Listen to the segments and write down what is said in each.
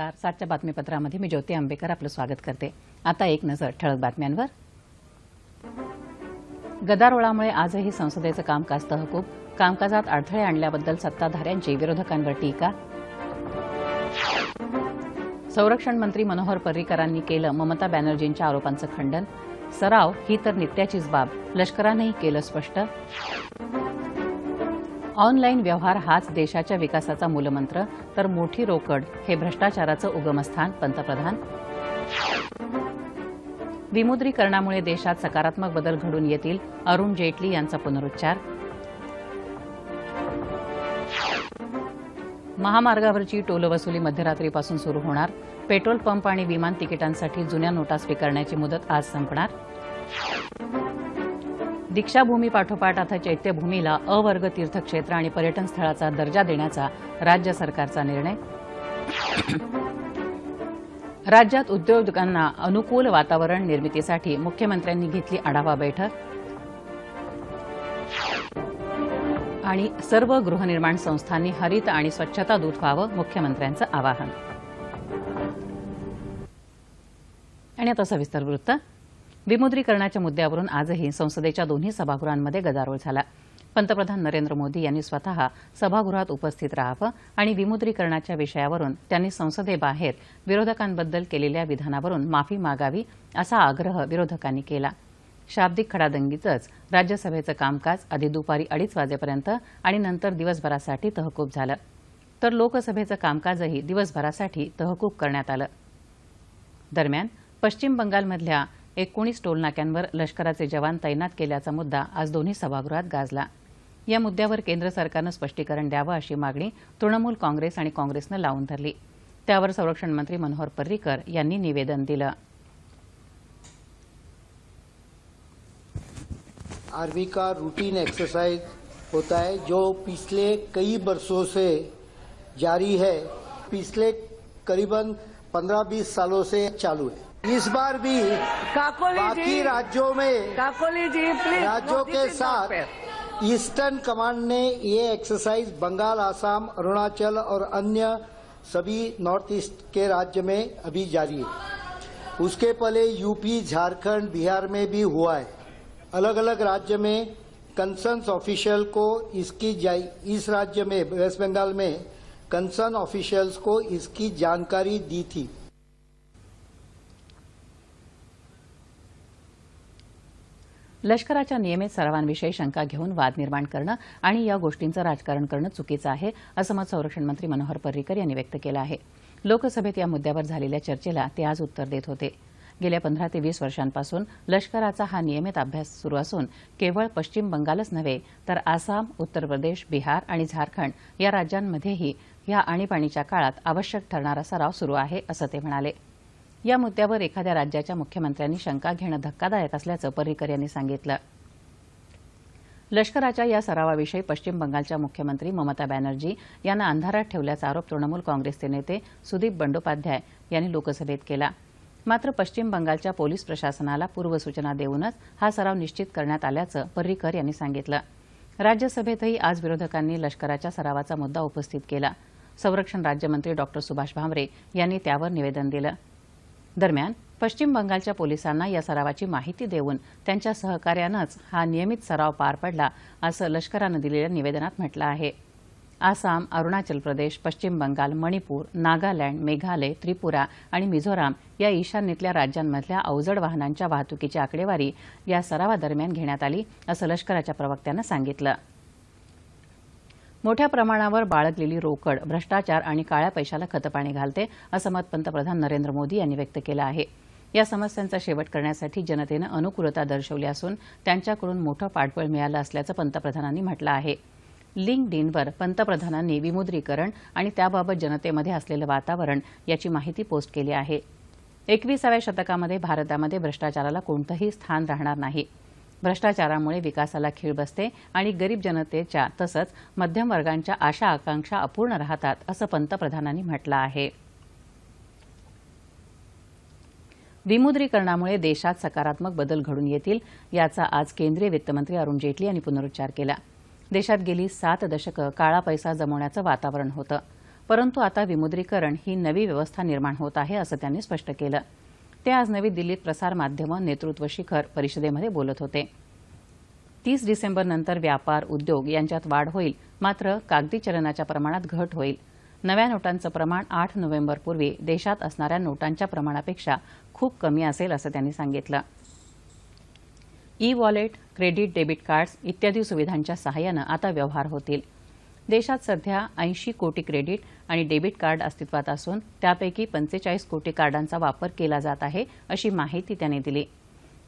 नमस्कार. सातच्या बातमीपत्रामध्ये मी ज्योती आंबेकर आपलं स्वागत करते. आता एक नजर ठळक बातम्यांवर. गदारोळामुळे आजही संसदेचं कामकाज तहकूब कामकाजात अडथळे आणल्याबद्दल सत्ताधाऱ्यांची विरोधकांवर टीका. संरक्षण मंत्री मनोहर पर्रीकरांनी केलं ममता बॅनर्जींच्या आरोपांचं खंडन. सराव ही तर नित्याचीच बाब लष्करानंही केलं स्पष्ट. ऑनलाईन व्यवहार हाच देशाच्या विकासाचा मूलमंत्र तर मोठी रोकड हे भ्रष्टाचाराचं उगमस्थान पंतप्रधान. विमुद्रीकरणामुळे देशात सकारात्मक बदल घडून येतील अरुण जेटली यांचा पुनरुच्चार. महामार्गावरची टोलवसुली मध्यरात्रीपासून सुरू होणार. पेट्रोल पंप आणि विमान तिकिटांसाठी जुन्या नोटा स्वीकारण्याची मुदत आज संपणार. दीक्षाभूमी पाठोपाठ आता चैत्यभूमीला अवर्ग तीर्थक्षेत्र आणि पर्यटन स्थळाचा दर्जा देण्याचा राज्य सरकारचा निर्णय. राज्यात उद्योजकांना अनुकूल वातावरण निर्मितीसाठी मुख्यमंत्र्यांनी घेतली आढावा बैठक. आणि सर्व गृहनिर्माण संस्थांनी हरित आणि स्वच्छता दूत व्हावं मुख्यमंत्र्यांचं आवाहन. आणि आता सविस्तर वृत्त. विमुद्रीकरणाच्या मुद्द्यावरून आजही संसदेच्या दोन्ही सभागृहांमध्ये गदारोळ झाला. पंतप्रधान नरेंद्र मोदी यांनी स्वतः सभागृहात उपस्थित राहावं आणि विमुद्रीकरणाच्या विषयावरून त्यांनी संसदेबाहेर विरोधकांबद्दल केलेल्या विधानावरून माफी मागावी असा आग्रह विरोधकांनी केला. शाब्दिक खडादंगीतच राज्यसभेचं कामकाज आधी दुपारी अडीच वाजेपर्यंत आणि नंतर दिवसभरासाठी तहकूब झालं. तर लोकसभेचं कामकाजही दिवसभरासाठी तहकूब करण्यात आलं. दरम्यान पश्चिम बंगालमधल्या एकोणीस टोलनाक्यांवर लष्कराचे जवान तैनात केल्याचा मुद्दा आज दोन्ही सभागृहात गाजला. या मुद्द्यावर केंद्र सरकारनं स्पष्टीकरण द्यावं अशी मागणी तृणमूल काँग्रेस आणि काँग्रेसनं लावून धरली. त्यावर संरक्षण मंत्री मनोहर पर्रीकर यांनी निवेदन दिलं. आर्मी का रूटीन एक्सरसाइज होता है जो पिछले कई वर्षों से जारी है पिछले करीबन 15-20 सालों से चालू है। इस बार भी काकोली बाकी राज्यों में काकोली जी प्लीज़ राज्यों के साथ ईस्टर्न कमांड ने ये एक्सरसाइज बंगाल आसाम अरुणाचल और अन्य सभी नॉर्थ ईस्ट के राज्य में अभी जारी है। उसके पहले यूपी झारखंड बिहार में भी हुआ है। अलग अलग राज्य में कंसर्न ऑफिशियल को इसकी इस राज्य में वेस्ट बंगाल में कंसर्न ऑफिशियल्स को इसकी जानकारी दी थी। लष्कराच्या नियमित सरावांविषयी शंका घेऊन वाद निर्माण करणं आणि या गोष्टींचं राजकारण करणं चुकीचं आहे असं मत संरक्षण मंत्री मनोहर पर्रीकर यांनी व्यक्त केलं आहे. लोकसभेत या मुद्द्यावर झालेल्या चर्चेला ते आज उत्तर देत होते. गेल्या पंधरा ते वीस वर्षांपासून लष्कराचा हा नियमित अभ्यास सुरू असून केवळ पश्चिम बंगालच नव्हे तर आसाम उत्तर प्रदेश बिहार आणि झारखंड या राज्यांमध्येही या आणीबाणीच्या काळात आवश्यक ठरणारा सराव सुरू आहे असं ते म्हणाले. या मुद्द्यावर एखाद्या राज्याच्या मुख्यमंत्र्यांनी शंका घेणं धक्कादायक असल्याचं पर्रिकर यांनी सांगितलं. लष्कराच्या या सरावाविषयी पश्चिम बंगालच्या मुख्यमंत्री ममता बॅनर्जी यांना अंधारात ठेवल्याचा आरोप तृणमूल काँग्रेसचे नेते सुदीप बंडोपाध्याय यांनी लोकसभेत केला. मात्र पश्चिम बंगालच्या पोलीस प्रशासनाला पूर्वसूचना देऊनच हा सराव निश्चित करण्यात आल्याचं पर्रीकर यांनी सांगितलं. राज्यसभेतही आज विरोधकांनी लष्कराच्या सरावाचा मुद्दा उपस्थित केला. संरक्षण राज्यमंत्री डॉक्टर सुभाष भामरे यांनी त्यावर निवेदन दिलं. दरम्यान पश्चिम बंगालच्या पोलिसांना या सरावाची माहिती देऊन त्यांच्या सहकार्यानंच हा नियमित सराव पार पडला असं लष्करानं दिलेल्या निवेदनात म्हटलं आहे. आसाम अरुणाचल प्रदेश पश्चिम बंगाल मणिपूर नागालँड मेघालय त्रिपुरा आणि मिझोराम या ईशान्येतल्या राज्यांमधल्या अवजड वाहनांच्या वाहतुकीची आकडेवारी या सरावादरम्यान घेण्यात आली असं लष्कराच्या प्रवक्त्यानं सांगितलं. मोठ्या प्रमाणावर बाळगलेली रोकड भ्रष्टाचार आणि काळ्या पैशाला खतपाणी घालते असं मत पंतप्रधान नरेंद्र मोदी यांनी व्यक्त केलं आहे. या समस्यांचा शेवट करण्यासाठी जनतेनं अनुकूलता दर्शवली असून त्यांच्याकडून मोठं पाठबळ मिळालं असल्याचं पंतप्रधानांनी म्हटलं आहे. लिंक इनवर पंतप्रधानांनी विमुद्रीकरण आणि त्याबाबत जनतेमध्ये असलेलं वातावरण याची माहिती पोस्ट केली आहे. एकविसाव्या शतकामध्ये भारतामध्ये भ्रष्टाचाराला कोणतंही स्थान राहणार नाही. भ्रष्टाचारामुळे विकासाला खीळ बसते आणि गरीब जनतेच्या तसंच मध्यम वर्गांच्या आशा आकांक्षा अपूर्ण राहतात असं पंतप्रधानांनी म्हटलं आहे. विमुद्रीकरणामुळे देशात सकारात्मक बदल घडून येतील याचा आज केंद्रीय वित्तमंत्री अरुण जेटली यांनी पुनरुच्चार केला. देशात गेली सात दशकं काळा पैसा जमवण्याचं वातावरण होतं परंतु आता विमुद्रीकरण ही नवी व्यवस्था निर्माण होत आहे असं त्यांनी स्पष्ट केलं. ते आज नवी दिल्लीत प्रसारमाध्यमं नेतृत्व शिखर परिषदेमध्ये बोलत होते. तीस डिसेंबरनंतर व्यापार उद्योग यांच्यात वाढ होईल मात्र कागदी चलनाच्या प्रमाणात घट होईल. नव्या नोटांचं प्रमाण आठ नोव्हेंबरपूर्वी देशात असणाऱ्या नोटांच्या प्रमाणापेक्षा खूप कमी असेल असं त्यांनी सांगितलं. E wallet credit debit cards इत्यादी सुविधांच्या सहाय्यानं आता व्यवहार होतील. देशात सध्या ऐंशी कोटी क्रेडिट आणि डेबिट कार्ड अस्तित्वात असून त्यापैकी पंचेचाळीस कोटी कार्डांचा वापर केला जात आहे अशी माहिती त्यांनी दिली.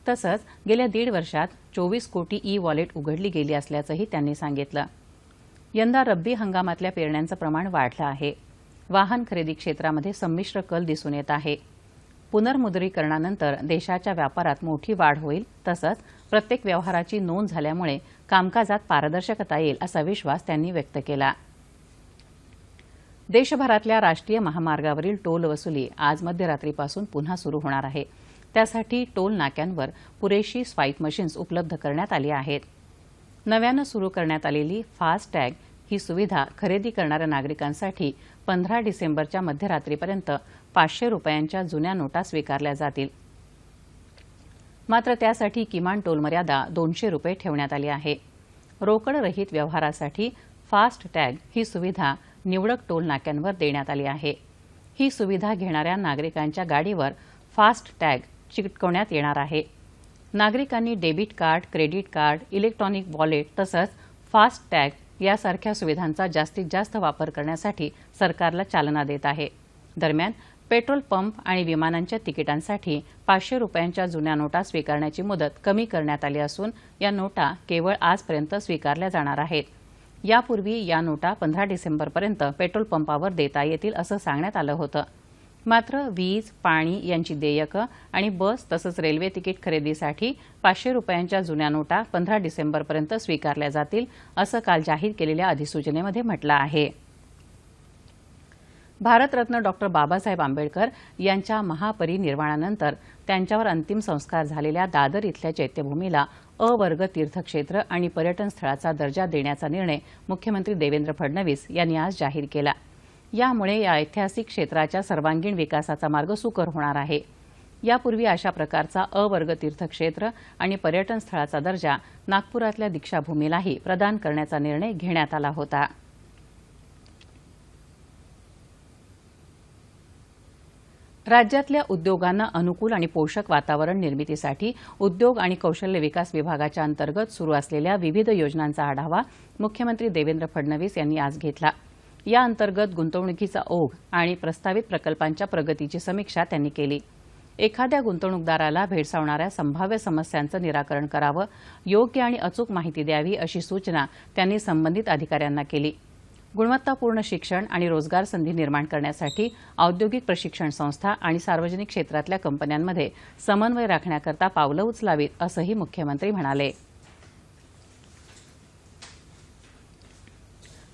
तसंच गेल्या दीड वर्षात चोवीस कोटी ई वॉलेट उघडली गेली असल्याचंही त्यांनी सांगितलं. यंदा रब्बी हंगामातल्या पेरण्यांचं प्रमाण वाढलं आहे. वाहन खरेदी क्षेत्रामध्ये संमिश्र कल दिसून येत आहे. पुनर्मुद्रीकरणानंतर देशाच्या व्यापारात मोठी वाढ होईल तसंच प्रत्येक व्यवहाराची नोंद झाल्यामुळे कामकाजात पारदर्शकता येईल असा विश्वास त्यांनी व्यक्त केला. देशभरातल्या राष्ट्रीय महामार्गावरील टोल वसुली आज मध्यरात्रीपासून पुन्हा सुरू होणार आहे. त्यासाठी टोल नाक्यांवर पुरेशी स्वाईप मशीन्स उपलब्ध करण्यात आली आहेत. नव्यानं सुरू करण्यात आलेली फास्ट टॅग ही सुविधा खरेदी करणाऱ्या नागरिकांसाठी पंधरा डिसेंबरच्या मध्यरात्रीपर्यंत पाचशे रुपयांच्या जुन्या नोटा स्वीकारल्या जातील. मात्र त्यासाठी किमान टोल मर्यादा दोनशे रुपये ठेवण्यात आली आहे. रोकडरहित व्यवहारासाठी फास्ट टॅग ही सुविधा निवडक टोल नाक्यांवर देण्यात आली आहे. ही सुविधा घेणाऱ्या नागरिकांच्या गाडीवर फास्ट टॅग चिकटवण्यात येणार आहे. नागरिकांनी debit card credit card electronic wallet तसंच फास्ट टॅग यासारख्या सुविधांचा जास्तीत जास्त वापर करण्यासाठी सरकारला चालना देत आहे. दरम्यान पेट्रोल पंप आणि विमानांच्या तिकिटांसाठी पाचशे रुपयांच्या जुन्या नोटा स्वीकारण्याची मुदत कमी करण्यात आली असून या नोटा केवळ आजपर्यंत स्वीकारल्या जाणार आहेत. यापूर्वी या नोटा पंधरा डिसेंबरपर्यंत पेट्रोल पंपावर देता येतील असं सांगण्यात आलं होतं. मात्र वीज पाणी यांची देयकं आणि बस तसंच रेल्वे तिकीट खरेदीसाठी पाचशे रुपयांच्या जुन्या नोटा पंधरा डिसेंबरपर्यंत स्वीकारल्या जातील असं काल जाहीर केलेल्या अधिसूचनेमध्ये म्हटलं आहे. भारतरत्न डॉक्टर बाबासाहेब आंबेडकर यांच्या महापरिनिर्वाणानंतर त्यांच्यावर अंतिम संस्कार झालेल्या दादर इथल्या चैत्यभूमीला अवर्ग तीर्थक्षेत्र आणि पर्यटन स्थळाचा दर्जा देण्याचा निर्णय मुख्यमंत्री देवेंद्र फडणवीस यांनी आज जाहीर केला. यामुळे या ऐतिहासिक क्षेत्राच्या सर्वांगीण विकासाचा मार्ग सुकर होणार आहे. यापूर्वी अशा प्रकारचा अवर्ग तीर्थक्षेत्र आणि पर्यटन स्थळाचा दर्जा नागपुरातल्या दीक्षाभूमीलाही प्रदान करण्याचा निर्णय घेण्यात आला होता. राज्यातल्या उद्योगांना अनुकूल आणि पोषक वातावरण निर्मितीसाठी उद्योग आणि कौशल्य विकास विभागाच्या अंतर्गत सुरू असलेल्या विविध योजनांचा आढावा मुख्यमंत्री देवेंद्र फडणवीस यांनी आज घेतला. या अंतर्गत गुंतवणुकीचा ओघ आणि प्रस्तावित प्रकल्पांच्या प्रगतीची समीक्षा त्यांनी केली. एखाद्या गुंतवणूकदाराला भेडसावणाऱ्या संभाव्य समस्यांचं निराकरण करावं योग्य आणि अचूक माहिती द्यावी अशी सूचना त्यांनी संबंधित अधिकाऱ्यांना केली. गुणवत्तापूर्ण शिक्षण आणि रोजगार संधी निर्माण करण्यासाठी औद्योगिक प्रशिक्षण संस्था आणि सार्वजनिक क्षेत्रातल्या कंपन्यांमध्ये समन्वय राखण्याकरता पावलं उचलावीत असंही मुख्यमंत्री म्हणाले.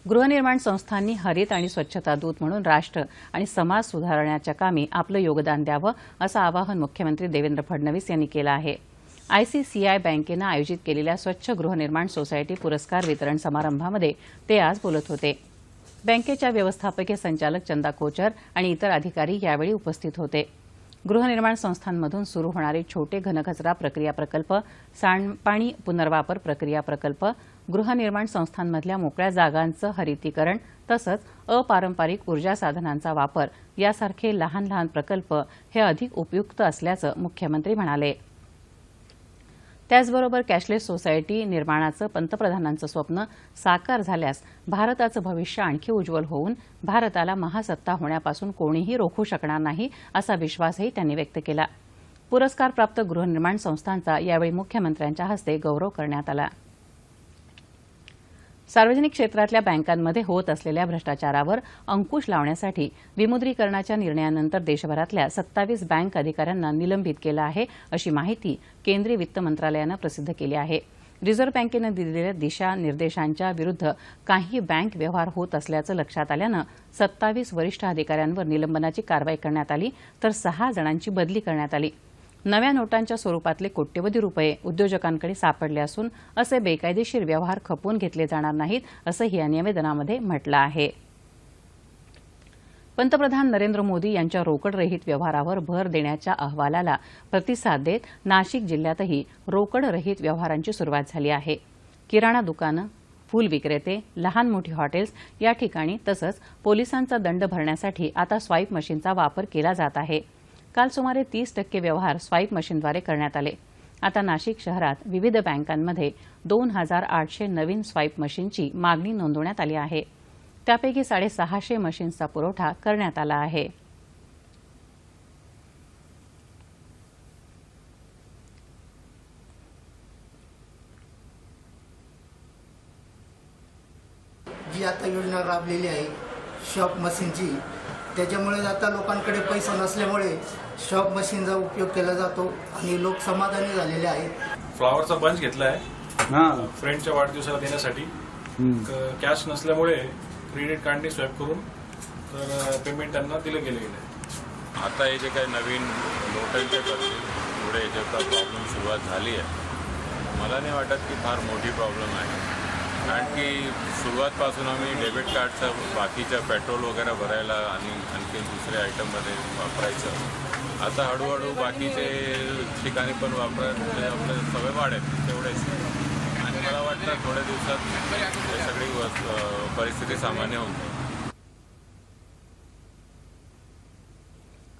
गृहनिर्माण संस्थांनी हरित आणि स्वच्छता दूत म्हणून राष्ट्र आणि समाज सुधारण्याच्या कामी आपलं योगदान द्यावं असं आवाहन मुख्यमंत्री देवेंद्र फडणवीस यांनी केलं आहे. आयसीसीआय बँकेनं आयोजित केलेल्या स्वच्छ गृहनिर्माण सोसायटी पुरस्कार वितरण समारंभामध्ये ते आज बोलत होते. बँकेच्या व्यवस्थापकीय संचालक चंदा कोचर आणि इतर अधिकारी यावेळी उपस्थित होते. गृहनिर्माण संस्थांमधून सुरू होणारे छोटे घनकचरा प्रक्रिया प्रकल्प सांडपाणी पुनर्वापर प्रक्रिया प्रकल्प गृहनिर्माण संस्थांमधल्या मोकळ्या जागांचं हरितीकरण तसंच अपारंपरिक ऊर्जा साधनांचा वापर यासारखे लहान लहान प्रकल्प हे अधिक उपयुक्त असल्याचं मुख्यमंत्री म्हणाले. त्याचबरोबर कॅशलेस सोसायटी निर्माणाचं पंतप्रधानांचं स्वप्न साकार झाल्यास भारताचं भविष्य आणखी उज्ज्वल होऊन भारताला महासत्ता होण्यापासून कोणीही रोखू शकणार नाही असा विश्वासही त्यांनी व्यक्त केला. पुरस्कारप्राप्त गृहनिर्माण संस्थांचा यावेळी मुख्यमंत्र्यांच्या हस्ते गौरव करण्यात आला. सार्वजनिक क्षेत्रातल्या बँकांमध्ये होत असलेल्या भ्रष्टाचारावर अंकुश लावण्यासाठी विमुद्रीकरणाच्या निर्णयानंतर देशभरातल्या सत्तावीस बँक अधिकाऱ्यांना निलंबित केलं आहे अशी माहिती केंद्रीय वित्त मंत्रालयानं प्रसिद्ध केली आहे. रिझर्व्ह बँकेनं दिलेल्या दिशा निर्देशांच्या विरुद्ध काही बँक व्यवहार होत असल्याचं लक्षात आल्यानं सत्तावीस वरिष्ठ अधिकाऱ्यांवर निलंबनाची कारवाई करण्यात आली तर सहा जणांची बदली करण्यात आली. नव्या नोटांच्या स्वरूपातले कोट्यवधी रुपये उद्योजकांकडे सापडले असून असे बेकायदेशीर व्यवहार खपवून घेतले जाणार नाहीत असंही या निवेदनामध्ये म्हटलं आहे. पंतप्रधान नरेंद्र मोदी यांच्या रोकडरहित व्यवहारावर भर देण्याच्या अहवालाला प्रतिसाद देत नाशिक जिल्ह्यातही रोकडरहित व्यवहारांची सुरुवात झाली आहे. किराणा दुकानं फूल विक्रेते लहान मोठी हॉटेल्स या ठिकाणी तसंच पोलिसांचा दंड भरण्यासाठी आता स्वाईप मशीनचा वापर केला जात आहे. काल सुमारे तीस टक्के व्यवहार स्वाईप मशीनद्वारे करण्यात आले. आता नाशिक शहरात विविध बँकांमध्ये दोन हजार आठशे नवीन स्वाईप मशीनची मागणी नोंदवण्यात आली आहे. त्यापैकी साडेसहाशे मशीन्सचा पुरवठा करण्यात आला आहे. जी आता योजना राबलेली आहे शॉप मशीनची. त्याच्यामुळे आता लोकांकडे पैसा नसल्यामुळे शॉप मशीनचा उपयोग केला जातो आणि लोक समाधानी झालेले आहेत. फ्लॉवरचा बंच घेतलाय. हा. फ्रेंडच्या वाढदिवसाला देण्यासाठी. क- कॅश नसल्यामुळे क्रेडिट कार्डने स्वॅप करून तर पेमेंट त्यांना दिलं गेलं गेलं आता हे जे काही नवीन नोटांचे करतील पुढे याच्याचा प्रॉब्लेम सुरुवात झाली आहे. मला नाही वाटत की फार मोठी प्रॉब्लेम आहे. कारण की सुरुवातपासून आम्ही डेबिट कार्डचं बाकीच्या पेट्रोल वगैरे भरायला आणि आणखी दुसऱ्या आयटममध्ये वापरायचं. आता हळूहळू बाकीचे ठिकाणी पण वापरायचे आपले सवय वाढेल तेवढेच. आणि मला वाटतं थोड्या दिवसात सगळी परिस्थिती सामान्य होऊन जाईल.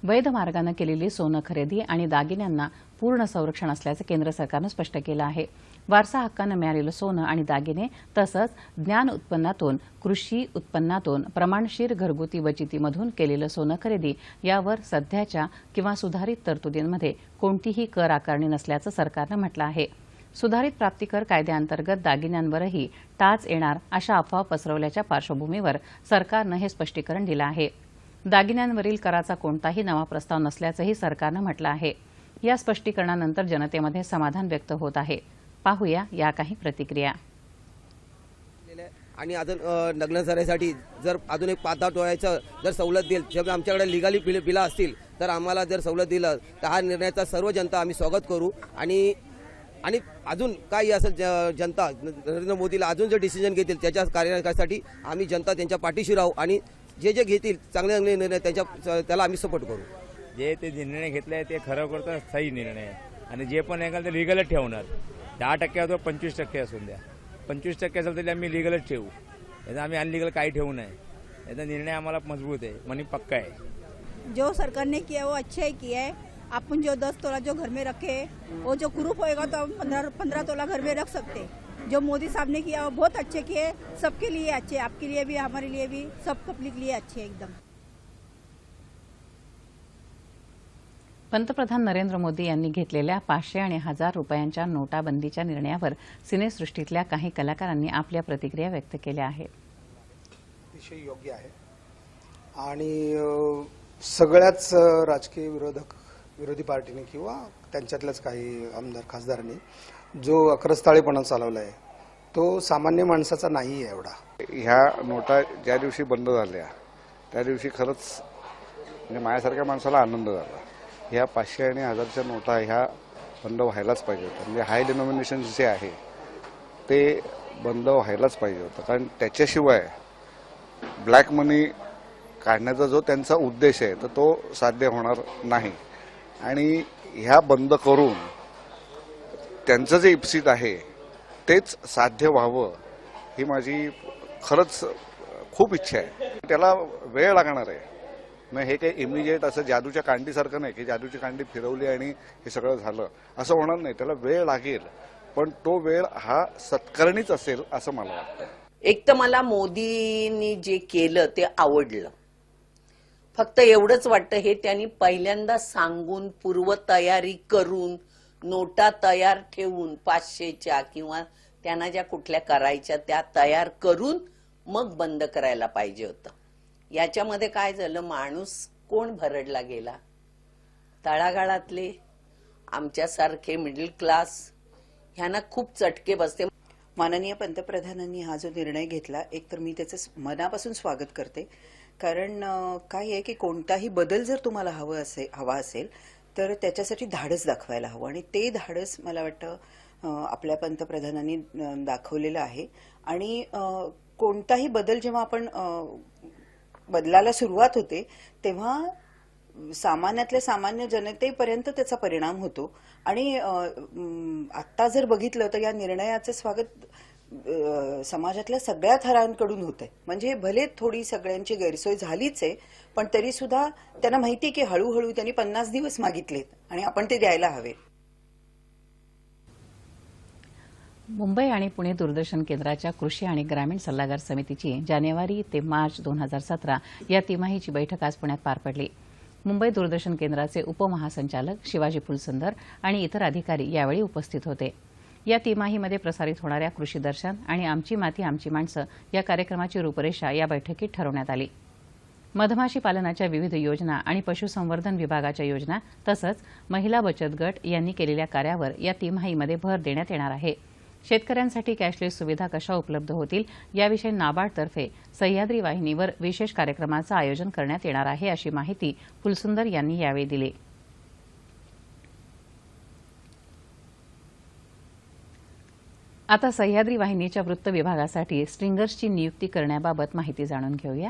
वैध मार्गानं केलेली सोनं खरेदी आणि दागिन्यांना पूर्ण संरक्षण असल्याचं केंद्र सरकारनं स्पष्ट केलं आहे. वारसा हक्कानं मिळालेलं सोनं आणि दागिने तसंच ज्ञान उत्पन्नातून कृषी उत्पन्नातून प्रमाणशीर घरगुती बचतीमधून केलेलं सोनं खरेदी यावर सध्याच्या किंवा सुधारित तरतुदींमध्ये कोणतीही कर आकारणी नसल्याचं सरकारनं म्हटलं आहे. सुधारित प्राप्तिकर कायद्याअंतर्गत दागिन्यांवरही टाच येणार अशा अफवा पसरवल्याच्या पार्श्वभूमीवर सरकारनं हे स्पष्टीकरण दिलं आहे. दागिन्यांवरील कराचा कोणताही नवा प्रस्ताव नसल्याचंही सरकारनं म्हटलं आहे. या स्पष्टीकरणानंतर जनतेमध्ये समाधान व्यक्त होत आहे. पाहूया या काही प्रतिक्रिया. आणि अजून लग्न झाल्यासाठी जर अजून एक पाच दहा टोळ्याचं जर सवलत देईल जर आमच्याकडे लिगाली बिल बिलं असतील तर आम्हाला जर सवलत दिलं तर हा निर्णयाचा सर्व जनता आम्ही स्वागत करू. आणि आणि अजून काही असेल ज- जनता नरेंद्र मोदीला अजून जे डिसिजन घेतील त्याच्या कार्यासाठी आम्ही जनता त्यांच्या पाठीशी राहू आणि जे जे घेतील चांगले चांगले निर्णय त्यांच्या त्याला आम्ही सपोर्ट करू. जे ते निर्णय घेतले ते खरोखर तर सही निर्णय आहे. आणि जे पण दहा टक्के पंचवीस टक्के पंचवीस टक्के असेल तरी आम्ही लिगलच ठेवू. अनलिगल निर्णय आम्हाला मज़बूत आहे मनी पक्का है जो सरकार ने किया वो अच्छा ही किया है. अपन जो दस तोला जो घर में रखे, वो जो कुरूप होएगा तो हम पंद्रह पंद्रह तोला घर में रख सकते जो मोदी साहब ने किया वो बहुत अच्छे किए, सबके लिए अच्छे, आपके लिए भी, हमारे लिए भी, सब पब्लिक लिए अच्छे एकदम. पंतप्रधान नरेंद्र मोदी यांनी घेतलेल्या पाचशे आणि हजार रुपयांच्या नोटाबंदीच्या निर्णयावर सिनेसृष्टीतल्या काही कलाकारांनी आपल्या प्रतिक्रिया व्यक्त केल्या आहेत. अतिशय योग्य आहे. आणि सगळ्याच राजकीय विरोधक विरोधी पार्टीने किंवा त्यांच्यातल्याच काही आमदार खासदारांनी जो अक्रस्ताळेपणा चालवला आहे तो सामान्य माणसाचा नाही आहे एवढा. ह्या नोटा ज्या दिवशी बंद झाल्या त्या दिवशी खरंच म्हणजे माझ्यासारख्या माणसाला आनंद झाला. ह्या पाचशे आणि हजारच्या नोटा ह्या बंद व्हायलाच पाहिजे होत्या. म्हणजे हाय डिनॉमिनेशन जे आहे ते बंद व्हायलाच पाहिजे होतं. कारण त्याच्याशिवाय ब्लॅक मनी काढण्याचा जो त्यांचा उद्देश आहे तर तो साध्य होणार नाही. आणि ह्या बंद करून त्यांचं जे इप्सित आहे तेच साध्य व्हावं ही माझी खरंच खूप इच्छा आहे. त्याला वेळ लागणार आहे. मग हे काही इमिजिएट असं जादूच्या कांडीसारखं नाही की जादूची कांडी फिरवली आणि हे सगळं झालं. असं होणार नाही त्याला वेळ लागेल. पण तो वेळ हा सत्कारणीच असेल असं मला वाटतं. एक तर मला मोदींनी जे केलं ते आवडलं. फक्त एवढंच वाटतं हे त्यांनी पहिल्यांदा सांगून पूर्वतयारी करून नोटा तयार ठेवून पाचशेच्या किंवा त्यांना ज्या कुठल्या करायच्या त्या तयार करून मग बंद करायला पाहिजे होतं. याच्यामध्ये काय झालं? माणूस कोण भरडला गेला? तळागाळातले आमच्यासारखे मिडल क्लास ह्यांना खूप चटके बसते. माननीय पंतप्रधानांनी हा जो निर्णय घेतला एक तर मी त्याचं मनापासून स्वागत करते. कारण काय आहे की कोणताही बदल जर तुम्हाला हवं असे हवा असेल तर त्याच्यासाठी धाडस दाखवायला हवं. आणि ते धाडस मला वाटतं आपल्या पंतप्रधानांनी दाखवलेलं आहे. आणि कोणताही बदल जेव्हा आपण बदलाला सुरुवात होते तेव्हा सामान्यातल्या सामान्य जनतेपर्यंत त्याचा परिणाम होतो. आणि आत्ता जर बघितलं तर या निर्णयाचं स्वागत समाजातल्या सगळ्या थरांकडून होत आहे म्हणजे भले थोडी सगळ्यांची गैरसोय झालीच आहे पण तरी सुद्धा त्यांना माहिती आहे की हळूहळू त्यांनी पन्नास दिवस मागितलेत आणि आपण ते द्यायला हवे. मुंबई आणि पुणे दूरदर्शन केंद्राच्या कृषी आणि ग्रामीण सल्लागार समितीची जानेवारी ते मार्च दोन हजार सतरा या तिमाहीची बैठक आज पुण्यात पार पडली. मुंबई दूरदर्शन केंद्राचे उपमहासंचालक शिवाजी फुलसुंदर आणि इतर अधिकारी यावेळी उपस्थित होते. या तिमाहीमध्ये प्रसारित होणाऱ्या कृषी दर्शन आणि आमची माती आमची माणसं या कार्यक्रमाची रूपरेषा या बैठकीत ठरवण्यात आली. मधमाशी पालनाच्या विविध योजना आणि पशुसंवर्धन विभागाच्या योजना तसंच महिला बचत गट यांनी केलेल्या कार्यावर या तिमाहीमध्ये भर देण्यात येणार आहे. शेतकऱ्यांसाठी कॅशलेस सुविधा कशा उपलब्ध होतील याविषयी नाबार्डतर्फे सह्याद्री वाहिनीवर विशेष कार्यक्रमाचं आयोजन करण्यात येणार आहे अशी माहिती फुलसुंदर यांनी यावेळी दिली. आता सह्याद्री वाहिनीच्या वृत्त विभागासाठी स्ट्रिंगर्सची नियुक्ती करण्याबाबत माहिती जाणून घेऊया.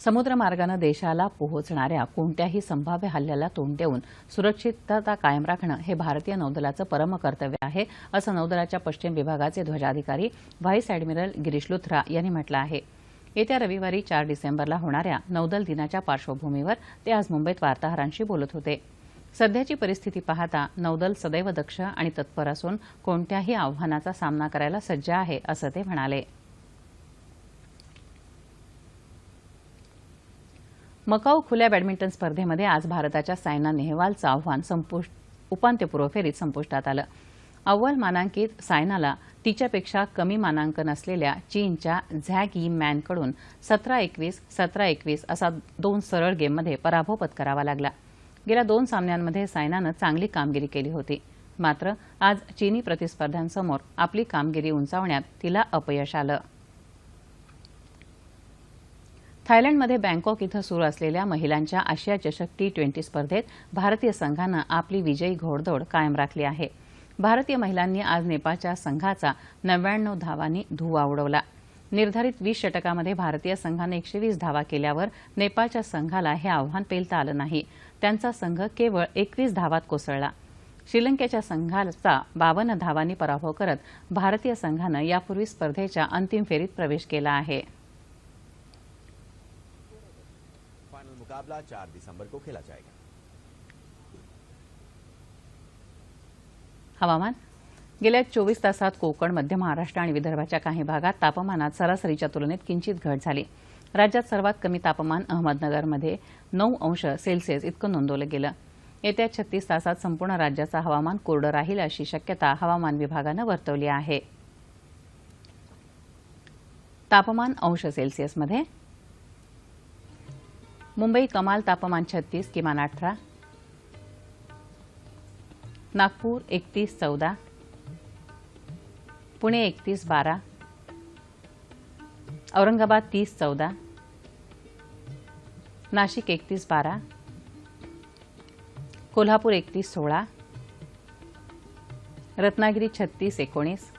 समुद्रमार्गानं देशाला पोहोचणाऱ्या कोणत्याही संभाव्य हल्ल्याला तोंड देऊन सुरक्षितता कायम राखणं हे भारतीय नौदलाचं परमकर्तव्य आहे असं नौदलाच्या पश्चिम विभागाचे ध्वजाधिकारी व्हाईस ॲडमिरल गिरीश लुथरा यांनी म्हटलं आहे. येत्या रविवारी चार डिसेंबरला होणाऱ्या नौदल दिनाच्या पार्श्वभूमीवर ते आज मुंबईत वार्ताहरांशी बोलत होते. सध्याची परिस्थिती पाहता नौदल सदैव दक्ष आणि तत्पर असून कोणत्याही आव्हानाचा सामना करायला सज्ज आहे असं ते म्हणाले. मकाऊ खुल्या बॅडमिंटन स्पर्धेमध्ये आज भारताच्या सायना नेहवालचं आव्हान उपांत्यपूर्व फेरीत संपुष्टात आलं. अव्वल मानांकित सायनाला तिच्यापेक्षा कमी मानांकन असलेल्या चीनच्या झॅग ई मॅनकडून सतरा एकवीस सतरा एकवीस असा दोन सरळ गेममध्ये पराभव पत्करावा लागला. गेल्या दोन सामन्यांमध्ये सायनानं चांगली कामगिरी केली होती. मात्र आज चीनी प्रतिस्पर्ध्यांसमोर आपली कामगिरी उंचावण्यात तिला अपयश आलं. थायलंडमध्ये बँकॉक इथं सुरू असलेल्या महिलांच्या आशिया चषक टी ट्वेंटी स्पर्धेत भारतीय संघानं आपली विजयी घोडदौड कायम राखली आहे. भारतीय महिलांनी आज नेपाळच्या संघाचा नव्याण्णव धावांनी धुवा उडवला. निर्धारित वीस षटकामध्ये भारतीय संघानं एकशे वीस धावा केल्यावर नेपाळच्या संघाला हे आव्हान पेलता आलं नाही. त्यांचा संघ केवळ एकवीस धावात कोसळला. श्रीलंकेच्या संघाचा बावन्न धावांनी पराभव करत भारतीय संघानं यापूर्वी स्पर्धेच्या अंतिम फेरीत प्रवेश केला आहे. मुकाबला चार दिसंबर को खेला जाएगा। हवामान। गेल्या चोवीस तासात कोकण मध्य महाराष्ट्र आणि विदर्भाच्या काही भागात तापमानात सरासरीच्या तुलनेत किंचित घट झाली. राज्यात सर्वात कमी तापमान अहमदनगरमध्ये नऊ अंश सेल्सिअस इतकं नोंदवलं गेलं. येत्या छत्तीस तासात संपूर्ण राज्याचं हवामान कोरडं राहील अशी शक्यता हवामान विभागानं वर्तवली आहे. तापमान अंश सेल्सिअसमध्ये मुंबई कमाल तापमान छत्तीस किमान अठरा. नागपूर एकतीस चौदा. पुणे एकतीस बारा. औरंगाबाद तीस चौदा. नाशिक एकतीस बारा. कोल्हापूर एकतीस सोळा. रत्नागिरी छत्तीस एकोणीस.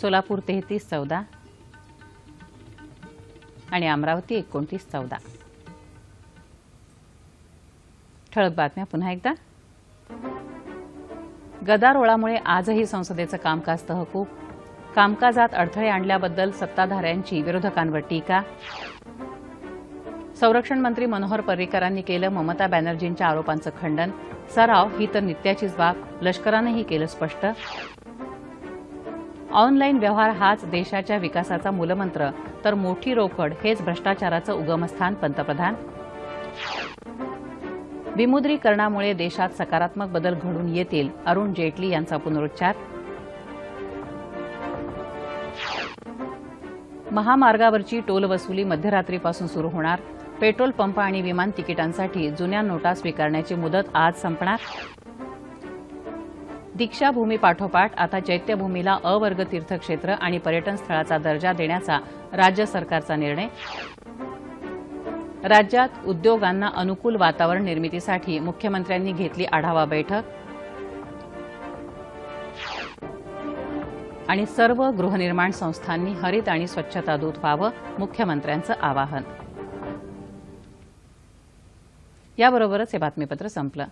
सोलापूर तेहतीस चौदा. आणि अमरावती एकोणतीस चौदा. ठळक बातम्या पुन्हा एकदा. गदारोळामुळे आजही संसदेचं कामकाज तहकूब. कामकाजात अडथळे आणल्याबद्दल सत्ताधाऱ्यांची विरोधकांवर टीका. संरक्षण मंत्री मनोहर पर्रिकरांनी केलं ममता बॅनर्जींच्या आरोपांचं खंडन. सराव ही तर नित्याचीच बाब लष्करानंही केलं स्पष्ट. ऑनलाईन व्यवहार हाच देशाच्या विकासाचा मूलमंत्र. तर मोठी रोकड हेच भ्रष्टाचाराचं उगमस्थान पंतप्रधान. विमुद्रीकरणामुळे देशात सकारात्मक बदल घडून येतील अरुण जेटली यांचा पुनरुच्चार. महामार्गावरची टोल वसुली मध्यरात्रीपासून सुरू होणार. पेट्रोल पंप आणि विमान तिकिटांसाठी जुन्या नोटा स्वीकारण्याची मुदत आज संपणार. दीक्षाभूमी पाठोपाठ आता चैत्यभूमीला अवर्ग तीर्थक्षेत्र आणि पर्यटन स्थळाचा दर्जा देण्याचा राज्य सरकारचा निर्णय. राज्यात उद्योगांना अनुकूल वातावरण निर्मितीसाठी मुख्यमंत्र्यांनी घेतली आढावा बैठक. आणि सर्व गृहनिर्माण संस्थांनी हरित आणि स्वच्छता दूत व्हावं मुख्यमंत्र्यांचं आवाहन. याबरोबरच हे बातमीपत्र संपलं.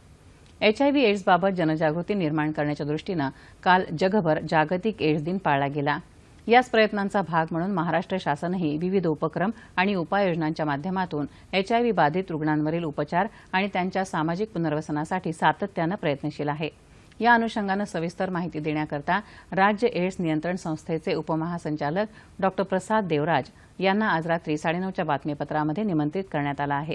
एचआयव्ही एड्सबाबत जनजागृती निर्माण करण्याच्या दृष्टीनं काल जगभर जागतिक एड्स दिन पाळला गेला. याच प्रयत्नांचा भाग म्हणून महाराष्ट्र शासनही विविध उपक्रम आणि उपाययोजनांच्या माध्यमातून एचआयव्ही बाधित रुग्णांवरील उपचार आणि त्यांच्या सामाजिक पुनर्वसनासाठी सातत्यानं प्रयत्नशील आहे. या अनुषंगानं सविस्तर माहिती देण्याकरता राज्य एड्स नियंत्रण संस्थेचे उपमहासंचालक डॉ प्रसाद देवराज यांना आज रात्री साडेनऊच्या बातमीपत्रामध्ये निमंत्रित करण्यात आलं आहे.